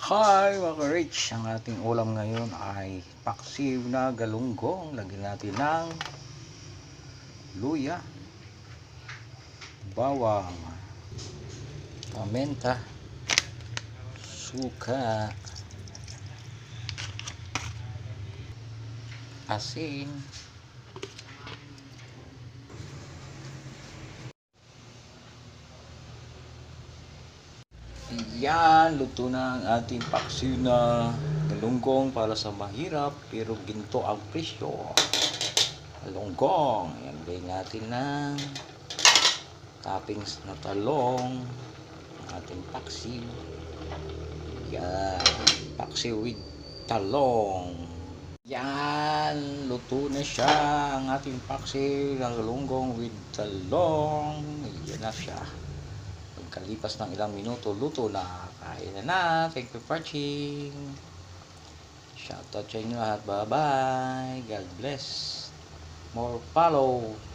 Hi mga rich Ang ating ulam ngayon ay paksiw na galunggong. Lagyan natin ng luya, bawang, pamenta, suka, asin, Yan, luto na ang ating paksiw na galunggong para sa mahirap pero ginto ang presyo. Galunggong. Yan, lagay natin ng toppings na talong. Ang ating paksiw. Yan, paksiw with talong. Yan, luto na siya ang ating paksiw na galunggong with talong. Yan na siya. Pagkalipas ng ilang minuto, luto na. Kain na na. Thank you for watching. Shoutout sa inyo lahat. Bye-bye. God bless. More follow.